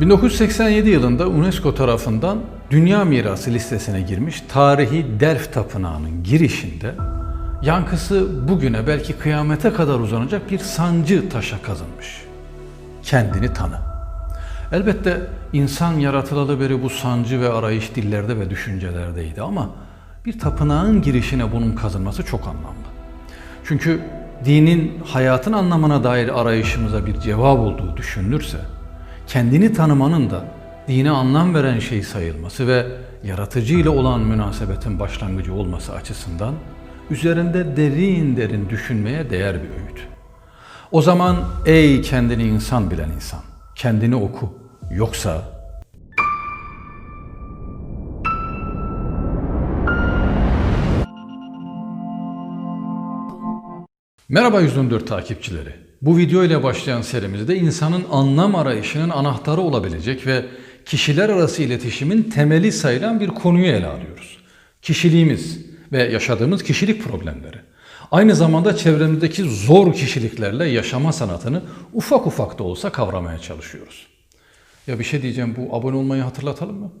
1987 yılında UNESCO tarafından Dünya Mirası listesine girmiş tarihi Delft Tapınağı'nın girişinde yankısı bugüne belki kıyamete kadar uzanacak bir sancı taşa kazınmış. Kendini tanı. Elbette insan yaratılalı beri bu sancı ve arayış dillerde ve düşüncelerdeydi ama bir tapınağın girişine bunun kazınması çok anlamlı. Çünkü dinin hayatın anlamına dair arayışımıza bir cevap olduğu düşünülürse, kendini tanımanın da dine anlam veren şey sayılması ve yaratıcı ile olan münasebetin başlangıcı olması açısından üzerinde derin derin düşünmeye değer bir öğüt. O zaman ey kendini insan bilen insan, kendini oku. Yoksa Merhaba 114 takipçileri. Bu video ile başlayan serimizde insanın anlam arayışının anahtarı olabilecek ve kişiler arası iletişimin temeli sayılan bir konuyu ele alıyoruz. Kişiliğimiz ve yaşadığımız kişilik problemleri. Aynı zamanda çevremizdeki zor kişiliklerle yaşama sanatını ufak ufak da olsa kavramaya çalışıyoruz. Ya bir şey diyeceğim bu abone olmayı hatırlatalım mı?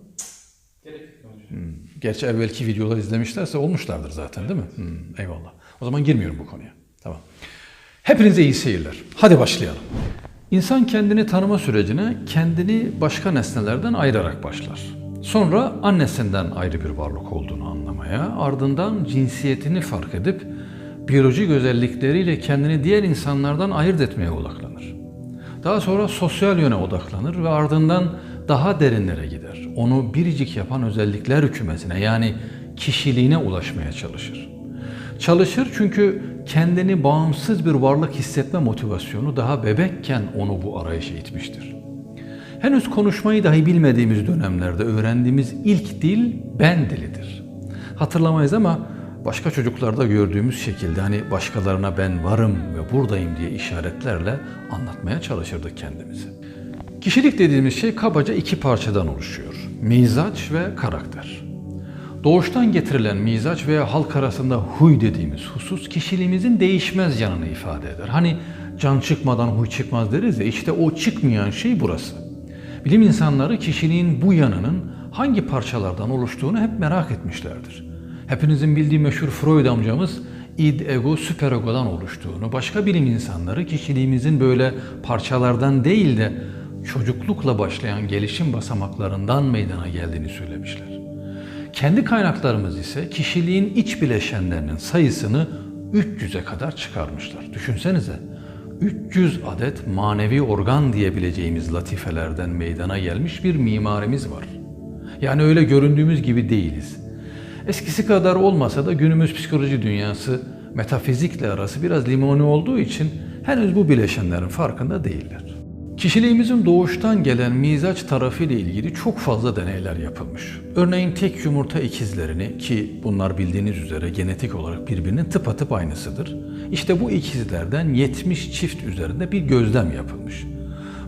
Hmm. Gerçi evvelki videolar izlemişlerse olmuşlardır zaten değil mi? Hmm, eyvallah. O zaman girmiyorum bu konuya. Tamam. Hepinize iyi seyirler. Hadi başlayalım. İnsan kendini tanıma sürecine kendini başka nesnelerden ayırarak başlar. Sonra annesinden ayrı bir varlık olduğunu anlamaya, ardından cinsiyetini fark edip biyolojik özellikleriyle kendini diğer insanlardan ayırt etmeye odaklanır. Daha sonra sosyal yöne odaklanır ve ardından daha derinlere gider. Onu biricik yapan özellikler kümesine yani kişiliğine ulaşmaya çalışır. Çalışır çünkü kendini bağımsız bir varlık hissetme motivasyonu daha bebekken onu bu arayışa itmiştir. Henüz konuşmayı dahi bilmediğimiz dönemlerde öğrendiğimiz ilk dil ben dilidir. Hatırlamayız ama başka çocuklarda gördüğümüz şekilde hani başkalarına ben varım ve buradayım diye işaretlerle anlatmaya çalışırdık kendimizi. Kişilik dediğimiz şey kabaca iki parçadan oluşuyor. Mizaç ve karakter. Doğuştan getirilen mizaç veya halk arasında huy dediğimiz husus kişiliğimizin değişmez yanını ifade eder. Hani can çıkmadan huy çıkmaz deriz ya işte o çıkmayan şey burası. Bilim insanları kişiliğin bu yanının hangi parçalardan oluştuğunu hep merak etmişlerdir. Hepinizin bildiği meşhur Freud amcamız id, ego, süperegodan oluştuğunu, başka bilim insanları kişiliğimizin böyle parçalardan değil de çocuklukla başlayan gelişim basamaklarından meydana geldiğini söylemişler. Kendi kaynaklarımız ise kişiliğin iç bileşenlerinin sayısını 300'e kadar çıkarmışlar. Düşünsenize 300 adet manevi organ diyebileceğimiz latifelerden meydana gelmiş bir mimarimiz var. Yani öyle göründüğümüz gibi değiliz. Eskisi kadar olmasa da günümüz psikoloji dünyası metafizikle arası biraz limoni olduğu için henüz bu bileşenlerin farkında değiller. Kişiliğimizin doğuştan gelen mizaç tarafı ile ilgili çok fazla deneyler yapılmış. Örneğin tek yumurta ikizlerini ki bunlar bildiğiniz üzere genetik olarak birbirinin tıpatıp aynısıdır. İşte bu ikizlerden 70 çift üzerinde bir gözlem yapılmış.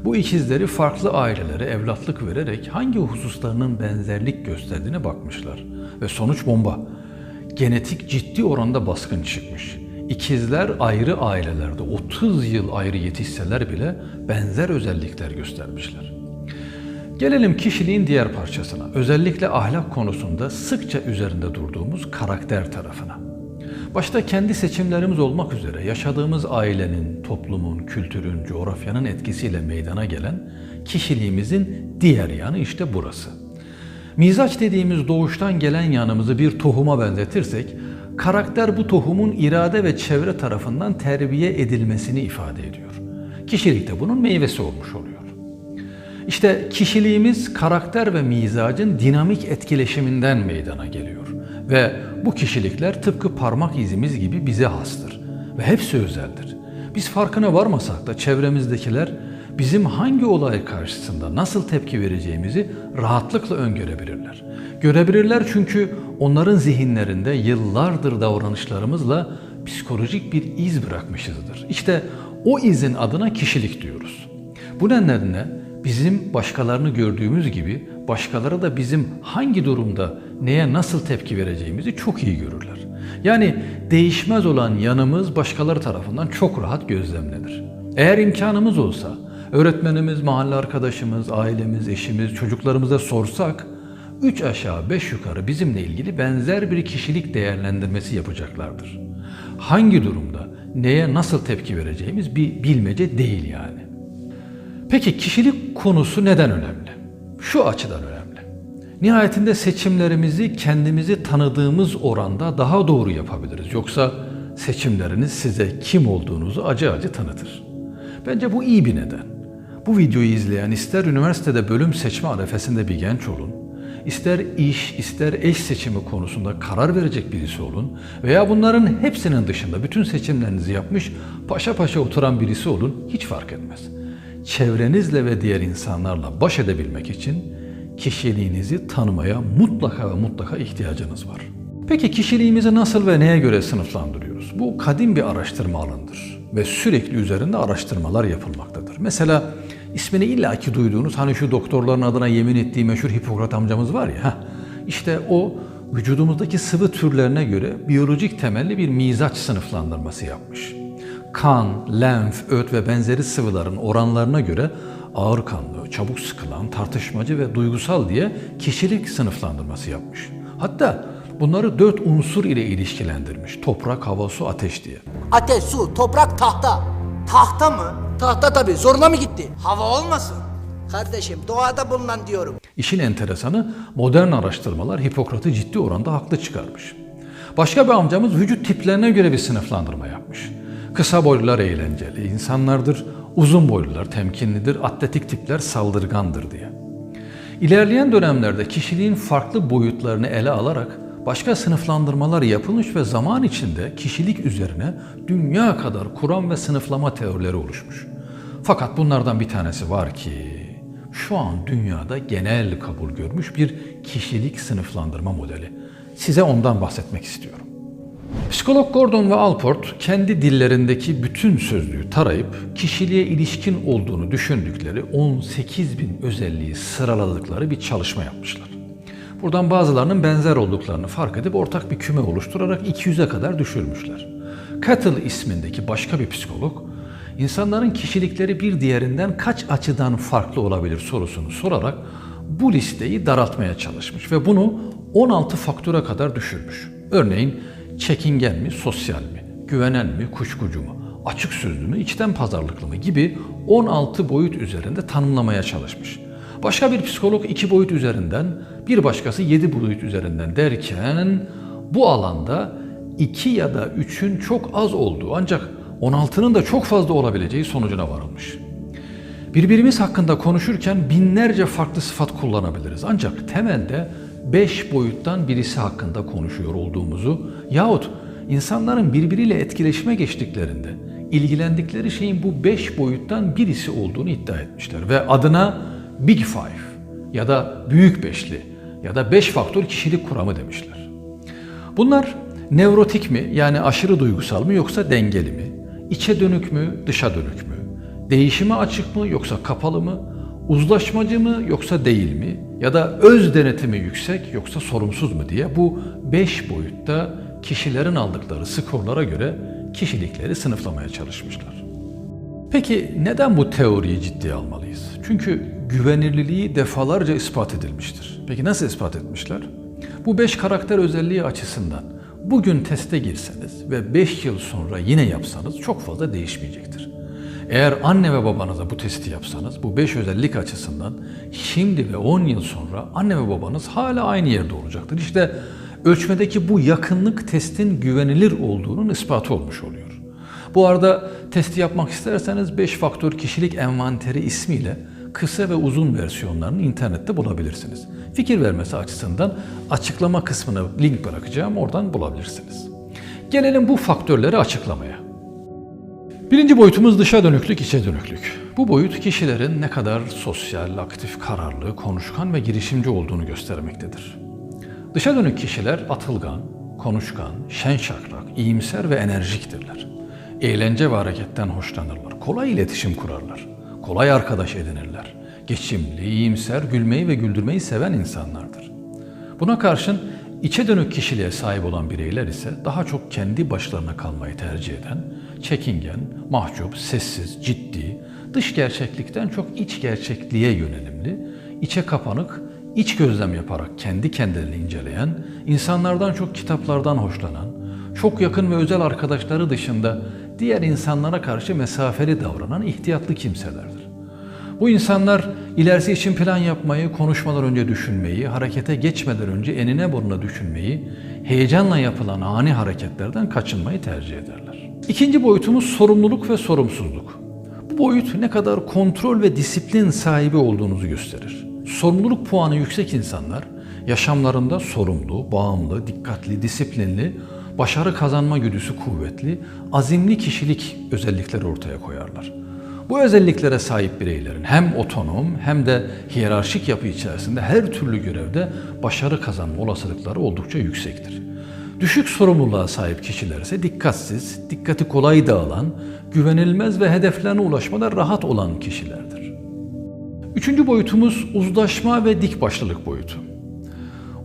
Bu ikizleri farklı ailelere evlatlık vererek hangi hususlarının benzerlik gösterdiğine bakmışlar. Ve sonuç bomba. Genetik ciddi oranda baskın çıkmış. İkizler ayrı ailelerde 30 yıl ayrı yetişseler bile benzer özellikler göstermişler. Gelelim kişiliğin diğer parçasına. Özellikle ahlak konusunda sıkça üzerinde durduğumuz karakter tarafına. Başta kendi seçimlerimiz olmak üzere yaşadığımız ailenin, toplumun, kültürün, coğrafyanın etkisiyle meydana gelen kişiliğimizin diğer yanı işte burası. Mizaç dediğimiz doğuştan gelen yanımızı bir tohuma benzetirsek, karakter bu tohumun irade ve çevre tarafından terbiye edilmesini ifade ediyor. Kişilik de bunun meyvesi olmuş oluyor. İşte kişiliğimiz karakter ve mizacın dinamik etkileşiminden meydana geliyor. Ve bu kişilikler tıpkı parmak izimiz gibi bize hastır. Ve hepsi özeldir. Biz farkına varmasak da çevremizdekiler bizim hangi olay karşısında nasıl tepki vereceğimizi rahatlıkla öngörebilirler. Görebilirler çünkü onların zihinlerinde yıllardır davranışlarımızla psikolojik bir iz bırakmışızdır. İşte o izin adına kişilik diyoruz. Bu nedenle bizim başkalarını gördüğümüz gibi başkaları da bizim hangi durumda neye nasıl tepki vereceğimizi çok iyi görürler. Yani değişmez olan yanımız başkaları tarafından çok rahat gözlemlenir. Eğer imkanımız olsa öğretmenimiz, mahalle arkadaşımız, ailemiz, eşimiz, çocuklarımıza sorsak, üç aşağı beş yukarı bizimle ilgili benzer bir kişilik değerlendirmesi yapacaklardır. Hangi durumda, neye nasıl tepki vereceğimiz bir bilmece değil yani. Peki kişilik konusu neden önemli? Şu açıdan önemli. Nihayetinde seçimlerimizi kendimizi tanıdığımız oranda daha doğru yapabiliriz. Yoksa seçimleriniz size kim olduğunuzu acı acı tanıtır. Bence bu iyi bir neden. Bu videoyu izleyen ister üniversitede bölüm seçme arefesinde bir genç olun, ister iş, ister eş seçimi konusunda karar verecek birisi olun veya bunların hepsinin dışında bütün seçimlerinizi yapmış paşa paşa oturan birisi olun hiç fark etmez. Çevrenizle ve diğer insanlarla baş edebilmek için kişiliğinizi tanımaya mutlaka ve mutlaka ihtiyacınız var. Peki kişiliğimizi nasıl ve neye göre sınıflandırıyoruz? Bu kadim bir araştırma alanıdır ve sürekli üzerinde araştırmalar yapılmaktadır. Mesela ismini illaki duyduğunuz hani şu doktorların adına yemin ettiği meşhur Hipokrat amcamız var ya, heh, işte o vücudumuzdaki sıvı türlerine göre biyolojik temelli bir mizaç sınıflandırması yapmış. Kan, lenf, öt ve benzeri sıvıların oranlarına göre ağır kanlı, çabuk sıkılan, tartışmacı ve duygusal diye kişilik sınıflandırması yapmış. Hatta bunları dört unsur ile ilişkilendirmiş. Toprak, hava, su, ateş diye. Ateş, su, toprak, tahta. Tahta mı? Tahta tabii. Zoruna mı gitti? Hava olmasın. Kardeşim doğada bulunan diyorum. İşin enteresanı modern araştırmalar Hipokrat'ı ciddi oranda haklı çıkarmış. Başka bir amcamız vücut tiplerine göre bir sınıflandırma yapmış. Kısa boylular eğlenceli insanlardır, uzun boylular temkinlidir, atletik tipler saldırgandır diye. İlerleyen dönemlerde kişiliğin farklı boyutlarını ele alarak başka sınıflandırmalar yapılmış ve zaman içinde kişilik üzerine dünya kadar kuram ve sınıflama teorileri oluşmuş. Fakat bunlardan bir tanesi var ki şu an dünyada genel kabul görmüş bir kişilik sınıflandırma modeli. Size ondan bahsetmek istiyorum. Psikolog Gordon ve Alport kendi dillerindeki bütün sözlüğü tarayıp kişiliğe ilişkin olduğunu düşündükleri 18 bin özelliği sıraladıkları bir çalışma yapmışlar. Buradan bazılarının benzer olduklarını fark edip ortak bir küme oluşturarak 200'e kadar düşürmüşler. Cattle ismindeki başka bir psikolog, insanların kişilikleri bir diğerinden kaç açıdan farklı olabilir sorusunu sorarak bu listeyi daraltmaya çalışmış ve bunu 16 faktöre kadar düşürmüş. Örneğin çekingen mi, sosyal mi, güvenen mi, kuşkucu mu, açık sözlü mü, içten pazarlıklı mı gibi 16 boyut üzerinde tanımlamaya çalışmış. Başka bir psikolog iki boyut üzerinden, bir başkası yedi boyut üzerinden derken bu alanda iki ya da üçün çok az olduğu ancak 16'nın da çok fazla olabileceği sonucuna varılmış. Birbirimiz hakkında konuşurken binlerce farklı sıfat kullanabiliriz. Ancak temelde beş boyuttan birisi hakkında konuşuyor olduğumuzu yahut insanların birbiriyle etkileşime geçtiklerinde ilgilendikleri şeyin bu beş boyuttan birisi olduğunu iddia etmişler. Ve adına Big Five ya da Büyük Beşli ya da beş faktör kişilik kuramı demişler. Bunlar nevrotik mi yani aşırı duygusal mı yoksa dengeli mi? İçe dönük mü dışa dönük mü? Değişime açık mı yoksa kapalı mı? Uzlaşmacı mı yoksa değil mi? Ya da öz denetimi yüksek yoksa sorumsuz mu diye bu beş boyutta kişilerin aldıkları skorlara göre kişilikleri sınıflamaya çalışmışlar. Peki neden bu teoriyi ciddiye almalıyız? Çünkü güvenilirliği defalarca ispat edilmiştir. Peki nasıl ispat etmişler? Bu beş karakter özelliği açısından bugün teste girseniz ve 5 yıl sonra yine yapsanız çok fazla değişmeyecektir. Eğer anne ve babanıza bu testi yapsanız bu 5 özellik açısından şimdi ve 10 yıl sonra anne ve babanız hala aynı yerde olacaktır. İşte ölçmedeki bu yakınlık testin güvenilir olduğunun ispatı olmuş oluyor. Bu arada testi yapmak isterseniz 5 faktör kişilik envanteri ismiyle kısa ve uzun versiyonlarını internette bulabilirsiniz. Fikir vermesi açısından açıklama kısmına link bırakacağım oradan bulabilirsiniz. Gelelim bu faktörleri açıklamaya. Birinci boyutumuz dışa dönüklük, içe dönüklük. Bu boyut kişilerin ne kadar sosyal, aktif, kararlı, konuşkan ve girişimci olduğunu göstermektedir. Dışa dönük kişiler atılgan, konuşkan, şen şakrak, iyimser ve enerjiktirler. Eğlence ve hareketten hoşlanırlar. Kolay iletişim kurarlar. Kolay arkadaş edinirler. Geçimli, iyimser, gülmeyi ve güldürmeyi seven insanlardır. Buna karşın içe dönük kişiliğe sahip olan bireyler ise daha çok kendi başlarına kalmayı tercih eden, çekingen, mahcup, sessiz, ciddi, dış gerçeklikten çok iç gerçekliğe yönelimli, içe kapanık, iç gözlem yaparak kendi kendilerini inceleyen, insanlardan çok kitaplardan hoşlanan, çok yakın ve özel arkadaşları dışında diğer insanlara karşı mesafeli davranan ihtiyatlı kimselerdir. Bu insanlar ilerisi için plan yapmayı, konuşmadan önce düşünmeyi, harekete geçmeden önce enine burnuna düşünmeyi, heyecanla yapılan ani hareketlerden kaçınmayı tercih ederler. İkinci boyutumuz sorumluluk ve sorumsuzluk. Bu boyut ne kadar kontrol ve disiplin sahibi olduğunuzu gösterir. Sorumluluk puanı yüksek insanlar yaşamlarında sorumlu, bağımlı, dikkatli, disiplinli, başarı kazanma güdüsü kuvvetli, azimli kişilik özellikleri ortaya koyarlar. Bu özelliklere sahip bireylerin hem otonom hem de hiyerarşik yapı içerisinde her türlü görevde başarı kazanma olasılıkları oldukça yüksektir. Düşük sorumluluğa sahip kişiler ise dikkatsiz, dikkati kolay dağılan, güvenilmez ve hedeflerine ulaşmada rahat olan kişilerdir. Üçüncü boyutumuz uzlaşma ve dik başlılık boyutu.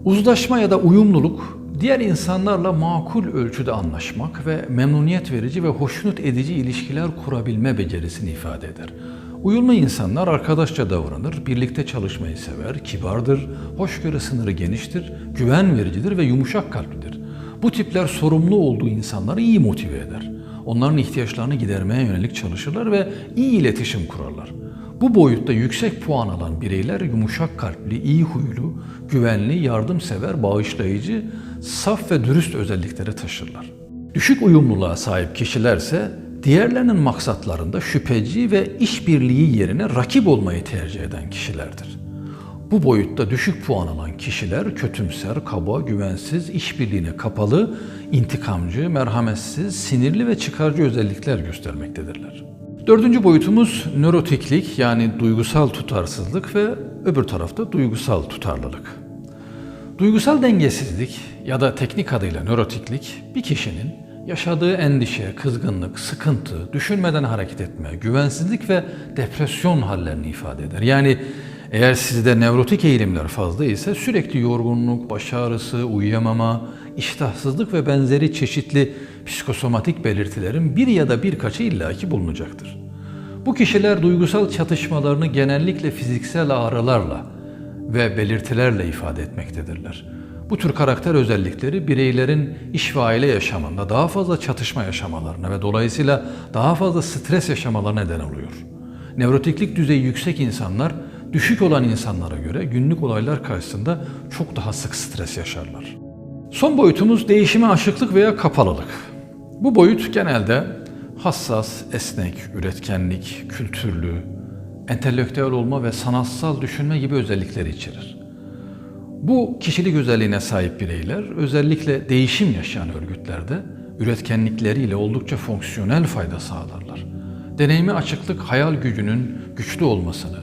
Uzlaşma ya da uyumluluk, diğer insanlarla makul ölçüde anlaşmak ve memnuniyet verici ve hoşnut edici ilişkiler kurabilme becerisini ifade eder. Uyumlu insanlar arkadaşça davranır, birlikte çalışmayı sever, kibardır, hoşgörü sınırı geniştir, güven vericidir ve yumuşak kalplidir. Bu tipler sorumlu olduğu insanları iyi motive eder. Onların ihtiyaçlarını gidermeye yönelik çalışırlar ve iyi iletişim kurarlar. Bu boyutta yüksek puan alan bireyler yumuşak kalpli, iyi huylu, güvenli, yardımsever, bağışlayıcı, saf ve dürüst özellikleri taşırlar. Düşük uyumluluğa sahip kişilerse diğerlerinin maksatlarında şüpheci ve işbirliği yerine rakip olmayı tercih eden kişilerdir. Bu boyutta düşük puan alan kişiler kötümser, kaba, güvensiz, işbirliğine kapalı, intikamcı, merhametsiz, sinirli ve çıkarcı özellikler göstermektedirler. Dördüncü boyutumuz nörotiklik yani duygusal tutarsızlık ve öbür tarafta duygusal tutarlılık. Duygusal dengesizlik ya da teknik adıyla nörotiklik bir kişinin yaşadığı endişe, kızgınlık, sıkıntı, düşünmeden hareket etme, güvensizlik ve depresyon hallerini ifade eder. Yani eğer sizde nevrotik eğilimler fazla ise sürekli yorgunluk, baş ağrısı, uyuyamama, iştahsızlık ve benzeri çeşitli psikosomatik belirtilerin bir ya da birkaçı illaki bulunacaktır. Bu kişiler duygusal çatışmalarını genellikle fiziksel ağrılarla ve belirtilerle ifade etmektedirler. Bu tür karakter özellikleri bireylerin iş ve aile yaşamında daha fazla çatışma yaşamalarına ve dolayısıyla daha fazla stres yaşamalarına neden oluyor. Nevrotiklik düzeyi yüksek insanlar düşük olan insanlara göre günlük olaylar karşısında çok daha sık stres yaşarlar. Son boyutumuz değişime aşıklık veya kapalılık. Bu boyut genelde hassas, esnek, üretkenlik, kültürlü, entelektüel olma ve sanatsal düşünme gibi özellikleri içerir. Bu kişilik özelliğine sahip bireyler özellikle değişim yaşayan örgütlerde üretkenlikleriyle oldukça fonksiyonel fayda sağlarlar. Deneyime açıklık hayal gücünün güçlü olmasını,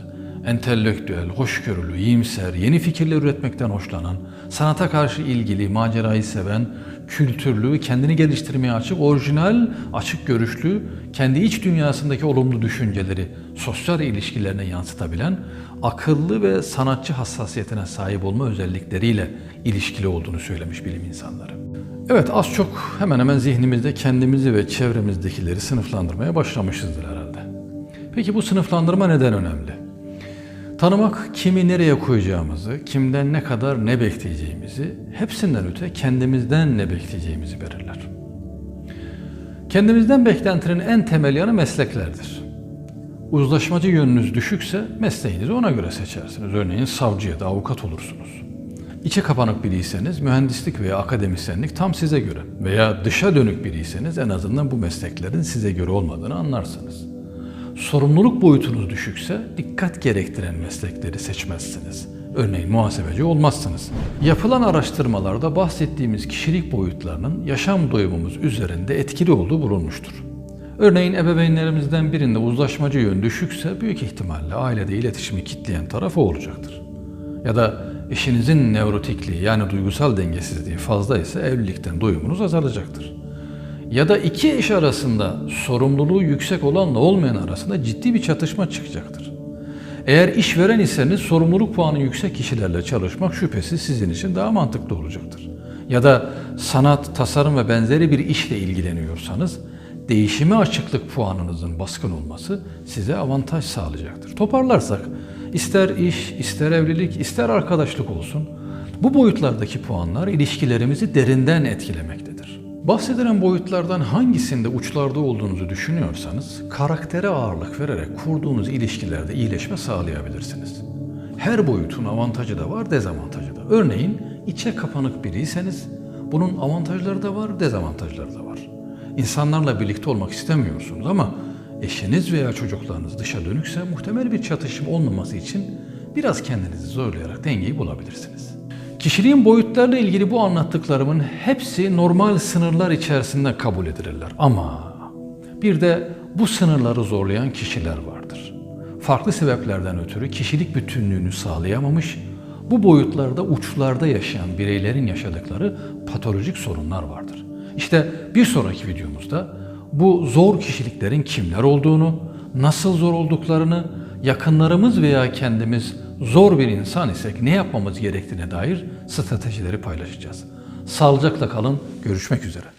entelektüel, hoşgörülü, iyimser, yeni fikirler üretmekten hoşlanan, sanata karşı ilgili, macerayı seven, kültürlü, kendini geliştirmeye açık, orijinal, açık görüşlü, kendi iç dünyasındaki olumlu düşünceleri sosyal ilişkilerine yansıtabilen, akıllı ve sanatçı hassasiyetine sahip olma özellikleriyle ilişkili olduğunu söylemiş bilim insanları. Evet az çok hemen hemen zihnimizde kendimizi ve çevremizdekileri sınıflandırmaya başlamışızdır herhalde. Peki bu sınıflandırma neden önemli? Tanımak kimi nereye koyacağımızı, kimden ne kadar ne bekleyeceğimizi, hepsinden öte kendimizden ne bekleyeceğimizi belirler. Kendimizden beklentinin en temel yanı mesleklerdir. Uzlaşmacı yönünüz düşükse mesleğinizi ona göre seçersiniz. Örneğin savcı ya da avukat olursunuz. İçe kapanık biriyseniz mühendislik veya akademisyenlik tam size göre veya dışa dönük biriyseniz en azından bu mesleklerin size göre olmadığını anlarsınız. Sorumluluk boyutunuz düşükse dikkat gerektiren meslekleri seçmezsiniz. Örneğin muhasebeci olmazsınız. Yapılan araştırmalarda bahsettiğimiz kişilik boyutlarının yaşam doyumumuz üzerinde etkili olduğu bulunmuştur. Örneğin ebeveynlerimizden birinde uzlaşmacı yön düşükse büyük ihtimalle ailede iletişimi kitleyen taraf o olacaktır. Ya da eşinizin nevrotikliği yani duygusal dengesizliği fazla ise evlilikten doyumunuz azalacaktır. Ya da iki eş arasında sorumluluğu yüksek olanla olmayan arasında ciddi bir çatışma çıkacaktır. Eğer işveren iseniz sorumluluk puanı yüksek kişilerle çalışmak şüphesiz sizin için daha mantıklı olacaktır. Ya da sanat, tasarım ve benzeri bir işle ilgileniyorsanız değişime açıklık puanınızın baskın olması size avantaj sağlayacaktır. Toparlarsak ister iş, ister evlilik, ister arkadaşlık olsun bu boyutlardaki puanlar ilişkilerimizi derinden etkilemektedir. Bahsedilen boyutlardan hangisinde uçlarda olduğunuzu düşünüyorsanız karaktere ağırlık vererek kurduğunuz ilişkilerde iyileşme sağlayabilirsiniz. Her boyutun avantajı da var, dezavantajı da. Örneğin içe kapanık biriyseniz bunun avantajları da var, dezavantajları da var. İnsanlarla birlikte olmak istemiyorsunuz ama eşiniz veya çocuklarınız dışa dönükse muhtemel bir çatışma olmaması için biraz kendinizi zorlayarak dengeyi bulabilirsiniz. Kişiliğin boyutlarla ilgili bu anlattıklarımın hepsi normal sınırlar içerisinde kabul edilirler. Ama bir de bu sınırları zorlayan kişiler vardır. Farklı sebeplerden ötürü kişilik bütünlüğünü sağlayamamış, bu boyutlarda uçlarda yaşayan bireylerin yaşadıkları patolojik sorunlar vardır. İşte bir sonraki videomuzda bu zor kişiliklerin kimler olduğunu, nasıl zor olduklarını, yakınlarımız veya kendimiz zor bir insan isek ne yapmamız gerektiğine dair stratejileri paylaşacağız. Sağlıcakla kalın, görüşmek üzere.